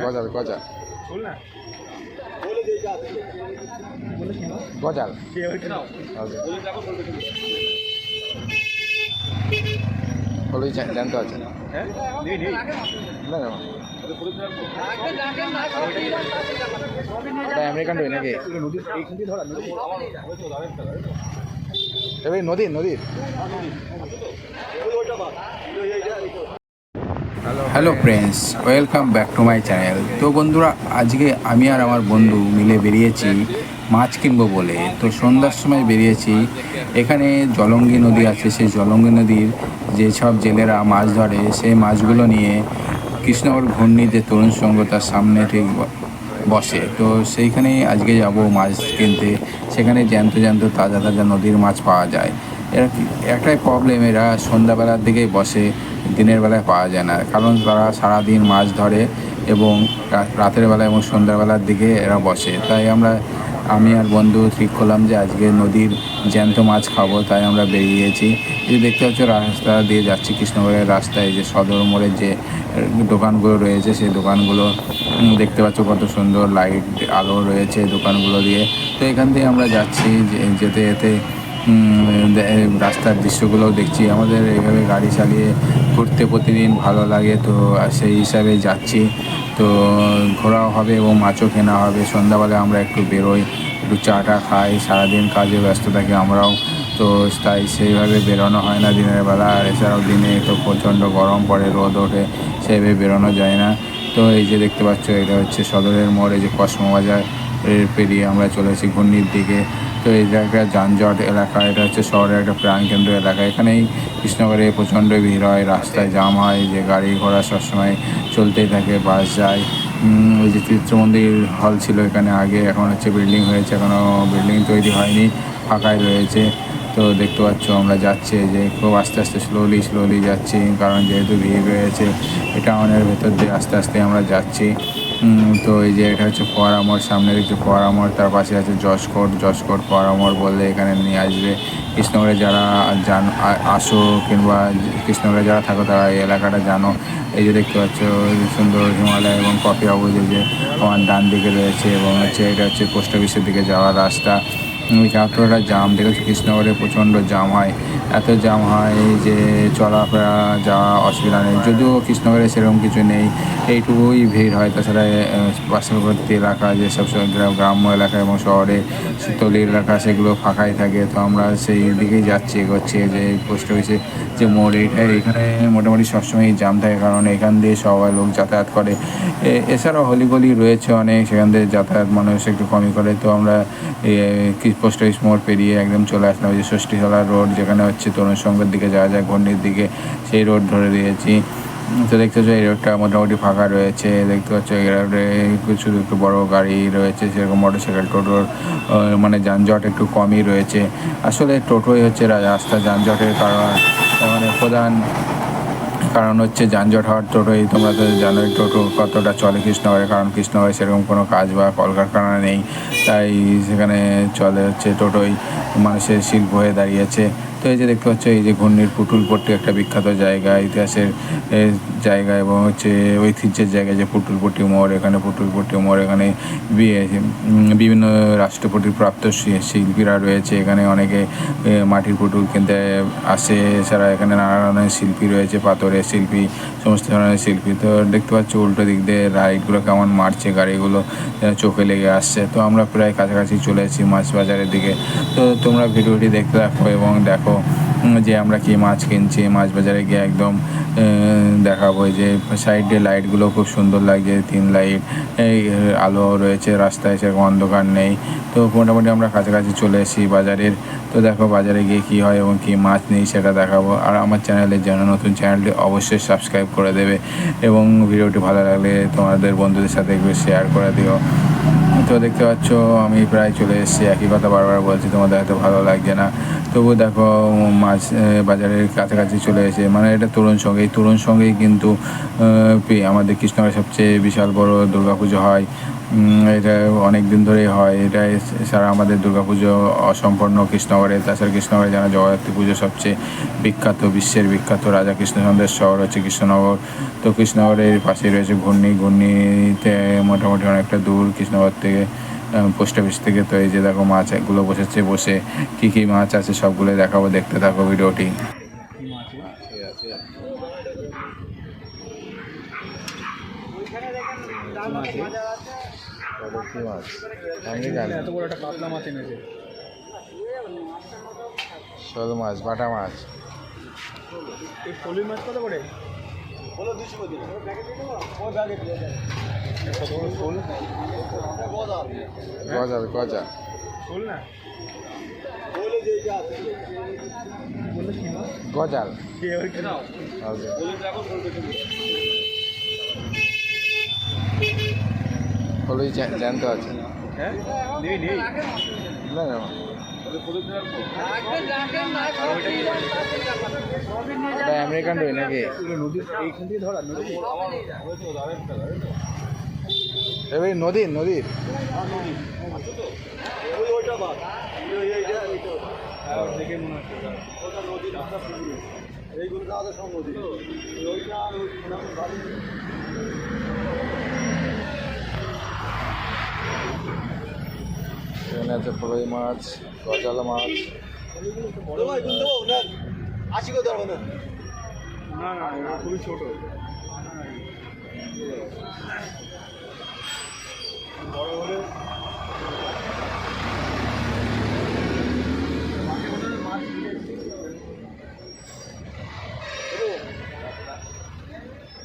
গজাল গজাল। গজাল। হবে। হলুদ জা- আছে না না না। এটা আমেরিকান ডই নাকি? এবার নদীর নদীর। Hello friends welcome back to my channel তো বন্ধুরা, আজকে আমি আর আমার বন্ধু মিলে বেরিয়েছি মাছ কিনবো বলে। তো সন্ধ্যার সময় বেরিয়েছি। এখানে জলঙ্গি নদী আছে, সেই জলঙ্গি নদীর যেসব জেলেরা মাছ ধরে, সেই মাছগুলো নিয়ে কৃষ্ণনগর ঘূর্ণিতে তরুণ সংঘ তার সামনে ঠিক বসে। তো সেইখানেই আজকে যাব মাছ কিনতে। সেখানে জ্যান্ত জ্যান্ত, তাজা তাজা নদীর মাছ পাওয়া যায়। এরা একটাই প্রবলেম এরা সন্ধ্যাবেলার দিকেই বসে, দিনের বেলায় পাওয়া যায় না। কারণ তারা সারাদিন মাছ ধরে এবং রাতের বেলা এবং সন্ধ্যাবেলার দিকে এরা বসে। তাই আমরা, আমি আর বন্ধু ঠিক করলাম যে আজকে নদীর জ্যান্ত মাছ খাব, তাই আমরা বেরিয়েছি। এই দেখতে পাচ্ছ, রাস্তা দিয়ে যাচ্ছি কৃষ্ণনগরের রাস্তায়, যে সদর মোড়ের যে দোকানগুলো রয়েছে, সেই দোকানগুলো দেখতে পাচ্ছ কত সুন্দর লাইট আলো রয়েছে দোকানগুলো দিয়ে। তো এখান থেকে আমরা যাচ্ছি যেতে যেতে রাস্তার দৃশ্যগুলোও দেখছি। আমাদের এইভাবে গাড়ি চালিয়ে ঘুরতে প্রতিদিন ভালো লাগে, তো সেই হিসাবে যাচ্ছি। তো ঘোরাও হবে এবং মাছও কেনা হবে। সন্ধ্যাবেলা আমরা একটু বেরোই, একটু চাটা খাই, সারাদিন কাজে ব্যস্ত থাকি আমরাও। তো তাই সেইভাবে বেরোনো হয় না দিনের বেলা। আর এছাড়াও দিনে তো প্রচণ্ড গরম পড়ে, রোদ ওঠে, সেইভাবে বেরোনো যায় না। তো এই যে দেখতে পাচ্ছ, এটা হচ্ছে সদরের মোড় যে কসমবাজার পেরিয়ে আমরা চলেছি ঘূর্ণির দিকে। তো এই জায়গা যানজট এলাকা, এটা হচ্ছে শহরের একটা প্রাণকেন্দ্র এলাকা। এখানেই কৃষ্ণনগরে প্রচণ্ড ভিড় হয়, রাস্তায় জাম হয়, যে গাড়ি ঘোড়া সবসময় চলতেই থাকে, বাস যায়। ওই যে চিত্র মন্দির হল ছিল এখানে আগে, এখন হচ্ছে বিল্ডিং হয়েছে, এখনও বিল্ডিং তৈরি হয়নি, ফাঁকাই রয়েছে। তো দেখতে পাচ্ছ আমরা যাচ্ছি যে খুব আস্তে আস্তে স্লোলি স্লোলি যাচ্ছি, কারণ যেহেতু ভিড় রয়েছে, এটা আমাদের ভেতর দিয়ে আস্তে আস্তে আমরা যাচ্ছি। তো এই যে এটা হচ্ছে মোড় সামনে দেখছি মোড় তার পাশে আছে যশকোট। ফোয়ারা মোড় বললে এখানে নিয়ে আসবে। কৃষ্ণনগরে যারা জান আসো কিংবা কৃষ্ণনগরে যারা থাকো, তারা এই এলাকাটা জানো। এই যে দেখতে পাচ্ছ, সুন্দর হিমালয় এবং কফি হাউস যে আমার ডান দিকে রয়েছে এবং হচ্ছে এটা হচ্ছে পোস্ট অফিসের দিকে যাওয়ার রাস্তা। এতটা জাম, দেখেছি? কৃষ্ণনগরে প্রচণ্ড জাম হয়। এত জাম হয় যে চলাফেরা যাওয়া অসুবিধা নেই। যদিও কৃষ্ণনগরে সেরকম কিছু নেই। এইটুকুই ভিড় হয়। তাছাড়া পার্শ্ববর্তী এলাকা যেসব সব গ্রাম গ্রাম্য এলাকা এবং শহরে শীতলী এলাকা, সেগুলো ফাঁকাই থাকে। তো আমরা সেই দিকেই যাচ্ছি, এগোচ্ছি যে পোস্ট অফিসে। যে মোড়, এইটা এখানে মোটামুটি সবসময় জাম থাকে কারণ এখান দিয়ে সবাই লোক যাতায়াত করে। এছাড়াও হলিগলি রয়েছে অনেক, সেখান দিয়ে যাতায়াত মানুষ একটু কমই করে। তো আমরা পোস্ট অফিস মোড় পেরিয়ে একদম চলে আসলাম ওই যে ষষ্ঠীতলা রোড যেখানে হচ্ছে তরুণ সংঘের দিকে যাওয়া যায় ঘন্ডির দিকে, সেই রোড ধরে দিয়েছি। তো দেখতে পাচ্ছ, এই রোডটা মোটামুটি ফাঁকা রয়েছে। দেখতে পাচ্ছ, এই রোডে শুধু একটু বড় গাড়ি রয়েছে সেরকম মোটরসাইকেল, টোটোর মানে যানজট একটু কমই রয়েছে। আসলে টোটোই হচ্ছে রাস্তা যানজটের কারণ। মানে প্রধান কারণ হচ্ছে যানজট হওয়ার টোটোই। তোমরা তো জানোই টোটো কতটা চলে কৃষ্ণনগরে, কারণ কৃষ্ণনগরে সেরকম কোনো কাজ বা কলকারখানা নেই। তাই সেখানে চলে হচ্ছে টোটোই। মানুষের শিল্প হয়ে দাঁড়িয়েছে। তো এই যে দেখতে পাচ্ছ, এই যে ঘূর্ণির পুটুলপট্টি একটা বিখ্যাত জায়গা, ইতিহাসের জায়গা এবং হচ্ছে ঐতিহ্যের জায়গা যে পুটুলপট্টি মোড় এখানে পুটুলপট্টি মোড় এখানে বিভিন্ন রাষ্ট্রপতির প্রাপ্ত শিল্পীরা রয়েছে, এখানে অনেকে মাটির পুটুল কিনতে আসে, এছাড়া এখানে নানা ধরনের শিল্পী রয়েছে, পাথরের শিল্পী, সমস্ত ধরনের শিল্পী। তো দেখতে পাচ্ছ উল্টো দিক দিয়ে রাইডগুলো কেমন মারছে, গাড়িগুলো চোখে লেগে আসছে। তো আমরা প্রায় কাছাকাছি চলে এসেছি মাছ বাজারের দিকে। তো তোমরা ভিডিওটি দেখতে থাকো এবং দেখো যে আমরা কি মাছ কিনছি, মাছ বাজারে গিয়ে একদম দেখাবো যে সাইডে লাইটগুলো খুব সুন্দর লাগছে তিন লাইট, এই, আলো রয়েছে, রাস্তায় সেরকম অন্ধকার নেই। তো মোটামুটি আমরা কাছাকাছি চলে এসেছি বাজারের। তো দেখো বাজারে গিয়ে কী হয় এবং কী মাছ নেই সেটা দেখাবো। আর আমার চ্যানেলে যেন নতুন, চ্যানেলটি অবশ্যই সাবস্ক্রাইব করে দেবে এবং ভিডিওটি ভালো লাগলে তোমাদের বন্ধুদের সাথে একটু শেয়ার করে দিও। তো দেখতে পাচ্ছ, আমি প্রায় চলে এসেছি। একই কথা বারবার বলছি, তোমাদের হয়তো ভালো লাগছে না। তবু দেখো, মাছ বাজারের কাছাকাছি চলে এসে মানে এটা তরুণ সঙ্গে, এই তরুণ সঙ্গেই কিন্তু আমাদের কৃষ্ণনগরের সবচেয়ে বিশাল বড় দুর্গাপুজো হয়। এটা অনেক দিন ধরেই হয়। এটা এছাড়া আমাদের দুর্গাপুজো অসম্পূর্ণ কৃষ্ণনগরে, তাছাড়া কৃষ্ণনগরে জানা জগদ্ধাত্রী পুজো সবচেয়ে বিখ্যাত, বিশ্বের বিখ্যাত রাজা কৃষ্ণচন্দ্রের শহর হচ্ছে কৃষ্ণনগর। তো কৃষ্ণনগরের পাশেই রয়েছে ঘূর্ণি, ঘূর্ণিতে মোটামুটি অনেকটা দূর কৃষ্ণনগর থেকে পোস্ট অফিস থেকে তো এই যে দেখো মাছ এগুলো বসেছে বসে কী কী মাছ আছে সবগুলো দেখাবো দেখতে থাকো ভিডিওটি। শোল মাছ বাটা মাছ। এই মাছ কত করে? গজা গজাল। হলুই জ্যান্ত আছে। হ্যাঁ? না না। এটা আমেরিকান রুই নাকি? নদীর এইখান থেকে ধরা নদী। এবার নদীর নদীর হ্যাঁ, দেখে মনে হচ্ছে আছে ফলই মাছ গজাল মাছ। না না খুবই ছোট বড় হলে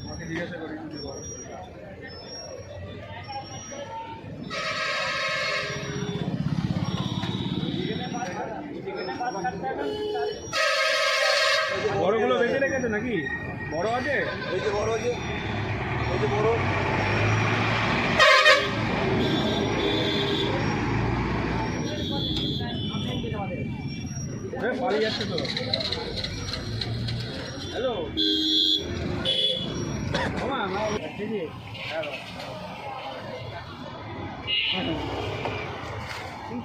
মাকে জিজ্ঞাসা করি যদি বড় বড়গুলো বেঁচে রেখেছে নাকি বড় আছে এই যে বড় যে এই যে বড়। পালিয়ে যাচ্ছে তো। হ্যালো আমার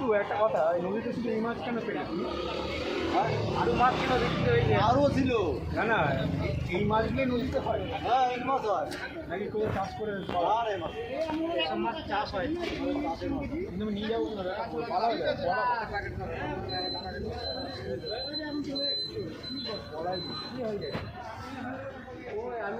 কিন্তু একটা কথা এই নদীতে শুধু এই মাছ কেন পেয়েছি আরও মাছ কেন দেখতে হয়েছে আরও ছিল। না না এই মাছগুলোই নদীতে হয়। হ্যাঁ এক মাস হয়। নাকি কেউ চাষ করে আর এই এসব মাছ চাষ হয়। কিন্তু নিয়ে যাব হয়ে যায়, কি হয়ে যায়? আমি